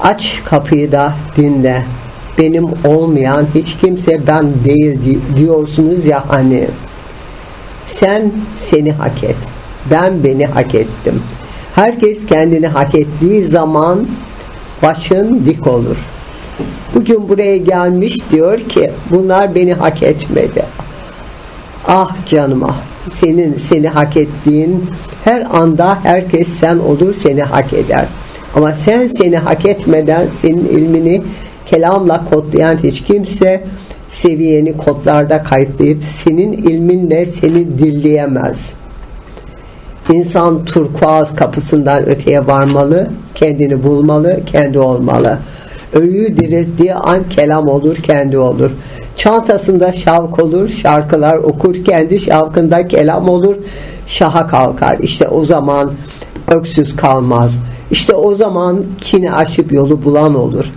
Aç kapıyı da dinle. Benim olmayan hiç kimse ben değil di- diyorsunuz ya hani. Sen seni hak et. Ben beni hak ettim. Herkes kendini hak ettiği zaman başın dik olur. Bugün buraya gelmiş diyor ki bunlar beni hak etmedi. Ah canım ah senin seni hak ettiğin her anda herkes sen olur seni hak eder. Ama sen seni hak etmeden senin ilmini kelamla kodlayan hiç kimse seviyeni kodlarda kayıtlayıp senin ilminle seni dilleyemez. İnsan turkuaz kapısından öteye varmalı, kendini bulmalı, kendi olmalı. Ölüyü dirilttiği an kelam olur, kendi olur. Çantasında şavk olur, şarkılar okur, kendi şavkında kelam olur, şaha kalkar. İşte o zaman öksüz kalmaz. İşte o zaman kini aşıp yolu bulan olur.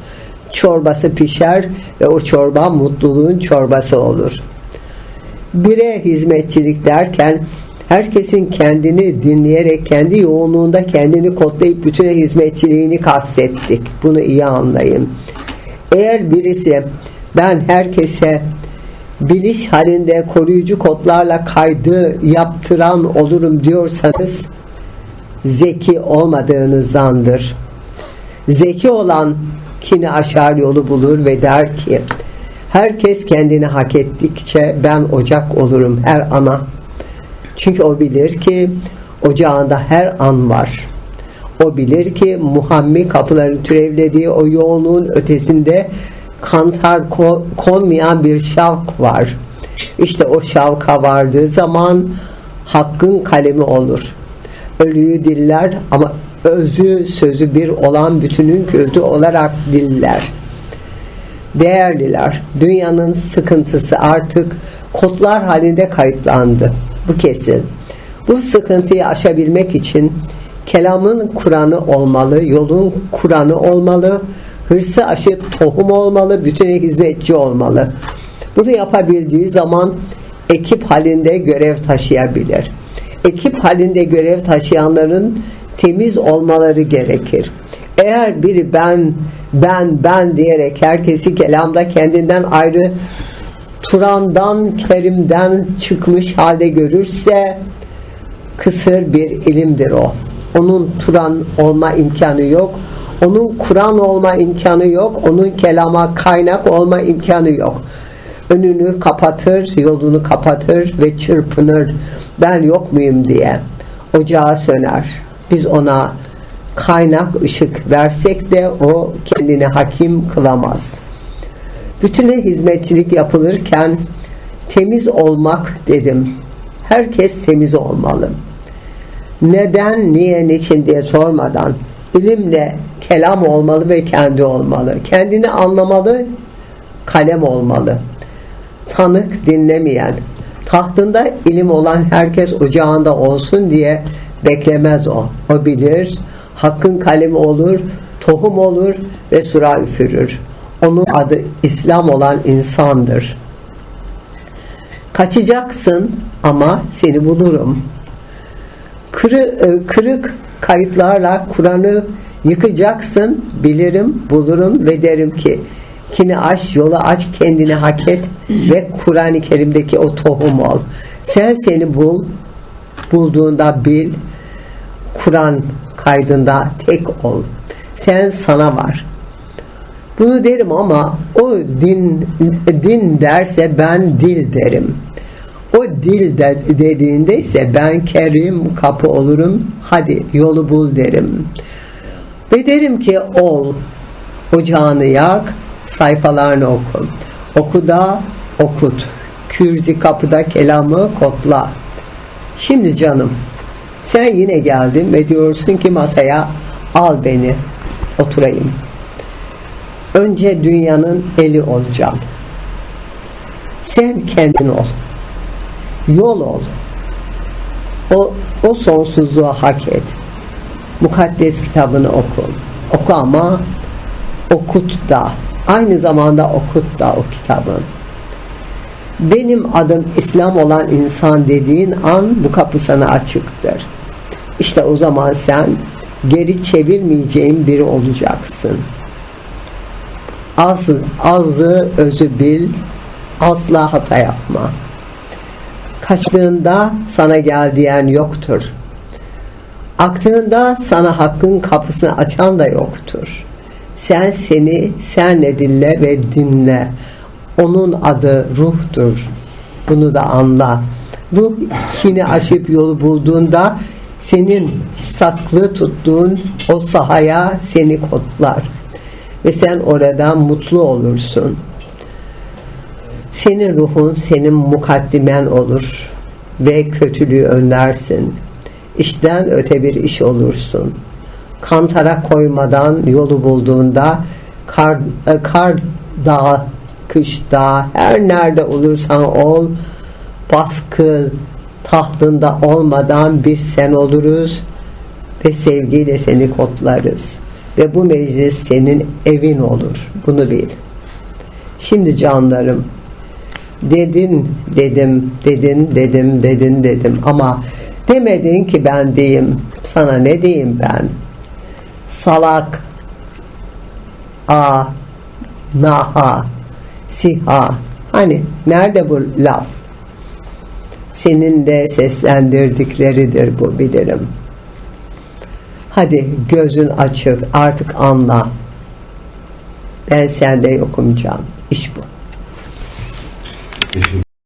Çorbası pişer ve o çorba mutluluğun çorbası olur. Bire hizmetçilik derken herkesin kendini dinleyerek kendi yoğunluğunda kendini kodlayıp bütüne hizmetçiliğini kastettik. Bunu iyi anlayın. Eğer birisi ben herkese biliş halinde koruyucu kodlarla kaydı yaptıran olurum diyorsanız zeki olmadığınızdandır. Zeki olan kini aşar yolu bulur ve der ki herkes kendini hak ettikçe ben ocak olurum her ana. Çünkü o bilir ki ocağında her an var. O bilir ki Muhammed kapıların türevlediği o yoğunluğun ötesinde kantar ko- konmayan bir şavk var. İşte o şavka vardığı zaman hakkın kalemi olur. Ölüyü diller ama özü sözü bir olan bütünün kültü olarak diller. Değerliler, dünyanın sıkıntısı artık kodlar halinde kayıtlandı. Bu kesin. Bu sıkıntıyı aşabilmek için kelamın Kur'an'ı olmalı, yolun Kur'an'ı olmalı, hırsı aşı tohum olmalı, bütüne hizmetçi olmalı. Bunu yapabildiği zaman ekip halinde görev taşıyabilir. Ekip halinde görev taşıyanların temiz olmaları gerekir. Eğer biri ben, ben, ben diyerek herkesi kelamda kendinden ayrı Turan'dan, Kerim'den çıkmış halde görürse kısır bir ilimdir o. Onun Turan olma imkanı yok. Onun Kur'an olma imkanı yok. Onun kelama kaynak olma imkanı yok. Önünü kapatır, yolunu kapatır ve çırpınır. Ben yok muyum diye. Ocağı söner. Biz ona kaynak ışık versek de o kendini hakim kılamaz. Bütüne hizmetçilik yapılırken temiz olmak dedim. Herkes temiz olmalı. Neden, niye, niçin diye sormadan ilimle kelam olmalı ve kendi olmalı. Kendini anlamalı, kalem olmalı. Tanık dinlemeyen, tahtında ilim olan herkes ocağında olsun diye beklemez o. O bilir, hakkın kalemi olur, tohum olur ve sura üfürür. Onun adı İslam olan insandır. Kaçacaksın ama seni bulurum. Kırı, e, kırık kayıtlarla Kur'an'ı yıkacaksın, bilirim, bulurum ve derim ki kini aç, yolu aç, kendini hak et ve Kur'an-ı Kerim'deki o tohum ol. Sen seni bul, bulduğunda bil, Kur'an kaydında tek ol. Sen sana var. Bunu derim ama o din din derse ben dil derim. O dil de, dediğinde ise ben kerim kapı olurum. Hadi yolu bul derim. Ve derim ki ol. Ocağını yak, sayfalarını oku. Oku da okut. Kürzi kapıda kelamı kotla. Şimdi canım sen yine geldin ve diyorsun ki masaya al beni oturayım. Önce dünyanın eli olacağım. Sen kendin ol. Yol ol. O, o sonsuzluğu hak et. Mukaddes kitabını oku. Oku ama okut da. Aynı zamanda okut da o kitabı. Benim adım İslam olan insan dediğin an bu kapı sana açıktır. İşte o zaman sen geri çevirmeyeceğin biri olacaksın. Az, azı özü bil, asla hata yapma. Kaçtığında sana gel diyen yoktur. Aktığında sana hakkın kapısını açan da yoktur. Sen seni senle dinle ve dinle. Onun adı ruhtur. Bunu da anla. Ruh kini aşıp yolu bulduğunda senin saklı tuttuğun o sahaya seni kodlar. Ve sen oradan mutlu olursun. Senin ruhun senin mukaddimen olur ve kötülüğü önlersin. İşten öte bir iş olursun. Kantara koymadan yolu bulduğunda kar, e, kar dağı, kış dağı, her nerede olursan ol, baskı tahtında olmadan biz sen oluruz ve sevgiyle seni kodlarız. Ve bu meclis senin evin olur. Bunu bil. Şimdi canlarım dedin dedim dedin dedim dedin dedim ama demedin ki ben diyeyim sana ne diyeyim ben salak. A. Naha. Siha. Hani nerede bu laf? Senin de seslendirdikleridir bu bilirim. Hadi gözün açık artık anla. Ben sende yokum can. İş bu